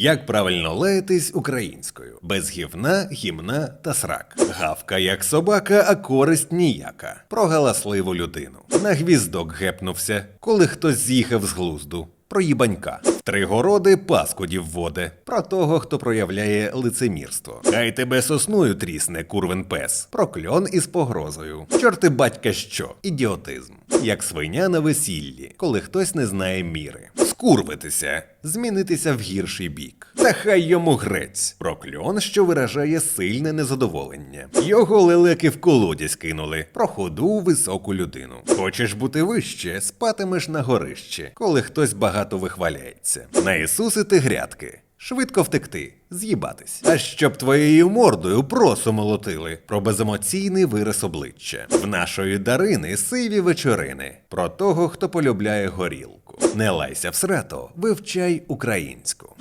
Як правильно лаятись українською? Без гівна, гімна та срак. Гавка як собака, а користь ніяка. Про галасливу людину. На гвіздок гепнувся, коли хтось з'їхав з глузду. Про їбанька. Три городи паскудів воде. Про того, хто проявляє лицемірство. Хай тебе сосною трісне, курвен пес. Про кльон із погрозою. Чорти батька що? Ідіотизм. Як свиня на весіллі, коли хтось не знає міри. Скурвитися, змінитися в гірший бік. Та хай йому грець. прокльон, що виражає сильне незадоволення. Його лелеки в колоді скинули, Про ходу високу людину. Хочеш бути вище, спатимеш на горище, коли хтось багато вихваляється. На Ісусити грядки. Швидко втекти, з'їбатись. А щоб твоєю мордою просу молотили про беземоційний вираз обличчя. В нашої Дарини сиві вечорини. Про того, хто полюбляє горілку. Не лайся в срато, вивчай українську.